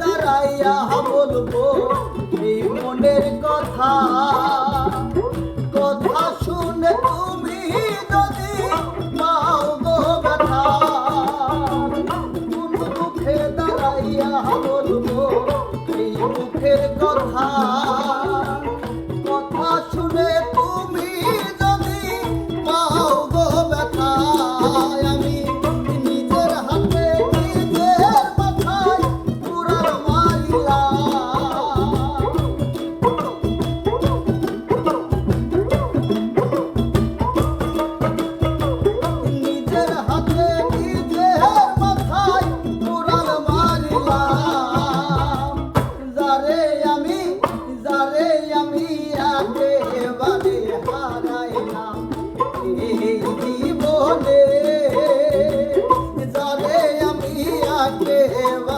দাঁড়াইয়া বলব এই মনের কথা। লইয়া বলব এই দুঃখের কথা।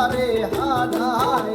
হারে হাধারে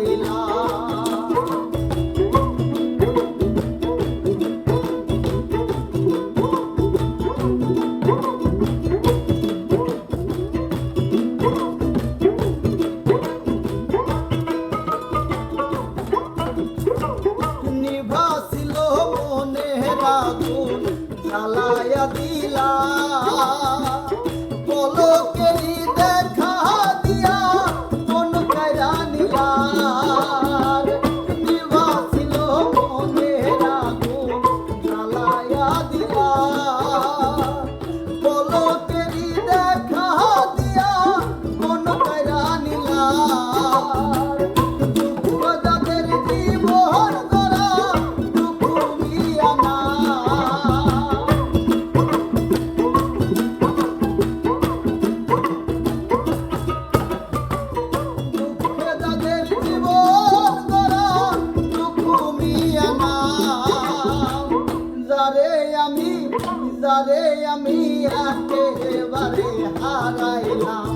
যারে আমি একেবারে হারাইলাম।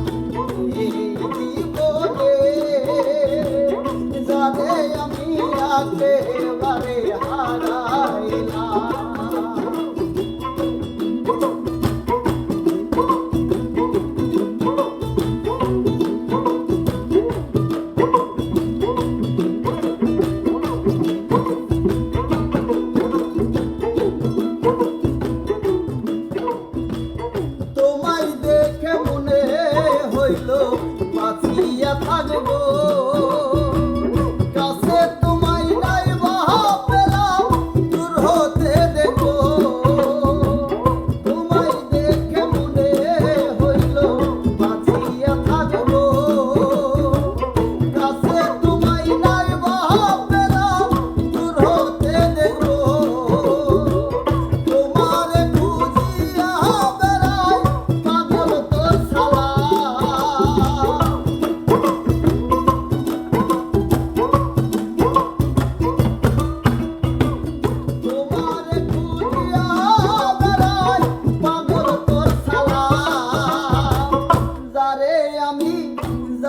যারে আমি একেবারে হারাই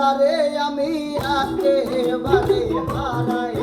তারে আমি আগে বারে হারাই